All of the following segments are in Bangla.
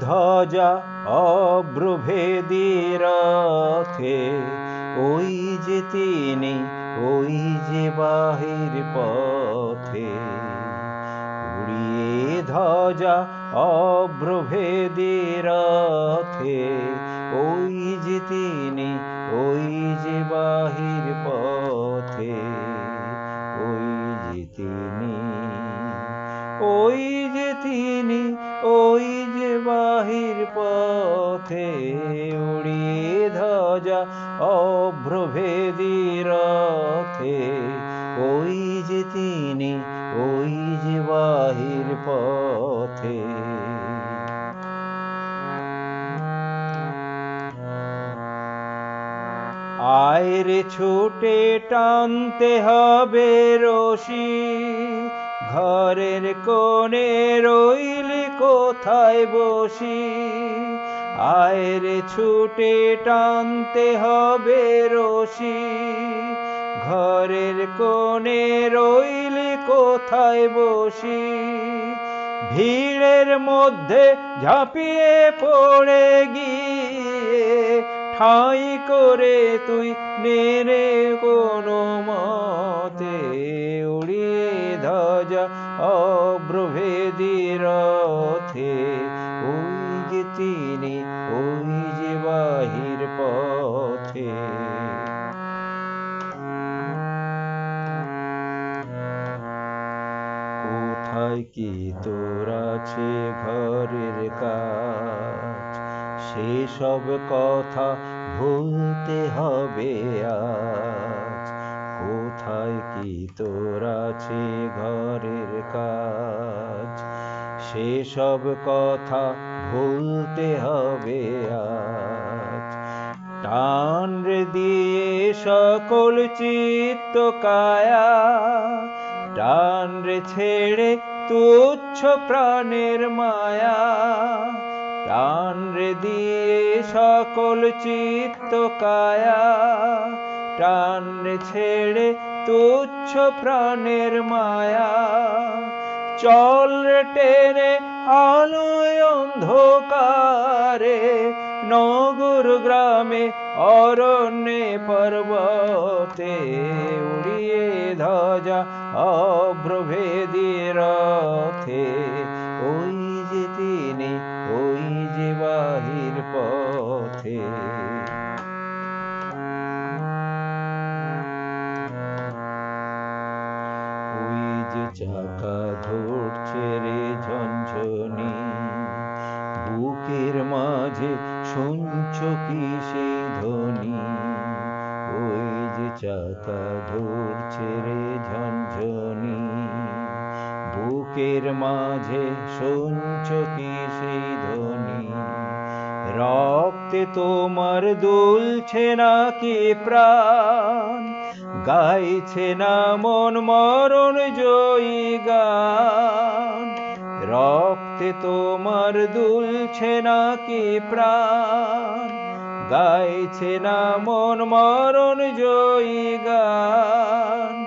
ধ্বজা অব্রভেদী ওই যে তিনি, ওই যে বাহির পথে। উড়িয়ে ধ্বজা ওই যে তিনি, ওই যে বাহির পথে। ওই যে তিনি, ওই যে তিনি ওই যে বাহির পথে উড়িয়ে ধ্বজা অভ্রভেদী রথে। ওই যে তিনি, ওই যে বাহির পথে। আয়রে ছুটে টানতে হবে রশি ঘরের কোণে রইলি কোথায় বসি? আয়রে ছুটে টানতে হবে রশি। ঘরের কোণে রইলি কোথায় বসি? ভিড়ের মধ্যে ঝাঁপিয়ে পড়ে গিয়ে ঠাই করে তুই নেরে কোনো মতে উড়িয়ে ধ্বজা অব্রভেদী রথে ওই যে তিনি ওই যে বাহির পথে। কোথায় কি তোর আছে ঘরের কাজ? সেসব কথা ভুলতে হবে আজ। কোথায় কি তোর আছে ঘরের কাজ? সেসব কথা ভুলতে হবে আজ। টান দিয়ে সকল চিত্ত কায়া। টান ছেড়ে তুচ্ছ প্রাণের মায়া। টান দিয়ে সকল চিত্ত কায়া। টান ছেড়ে তুচ্ছ প্রাণের মায়া। চল টেনে আলোয় অন্ধকারে, নগর গ্রামে অরণ্যে পর্বতে উড়িয়ে ধ্বজা অভ্রভেদী রথে। চাকা ধরছে রে ঝনঝনি। বুকের মাঝে শুনছ কি সেই ধ্বনি? ওই যে চাকা ধরছে রে ঝনঝনি। বুকের মাঝে শুনছ কি সেই ধ্বনি? রক্তে তোমার দুলছে নাকি প্রাণ? গাইছে না মন মরণ জয়ী গান। রক্তে তোমার দুলছে না কি প্রাণ। গাইছে না মন মরণ জয়ী গান।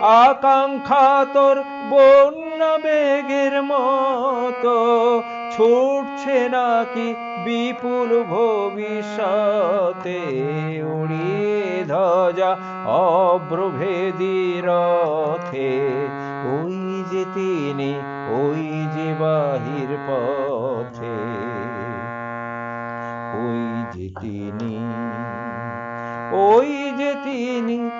আকাঙ্ক্ষা তোর বন্যা বেগের মতো। ছুটছে নাকি বিপুল ভবিষ্যতে উড়িয়ে ধ্বজা অব্রভেদী রথে। ওই যে তিনি, ওই যে বাহির পথে। ওই যে তিনি, ওই যে তিনি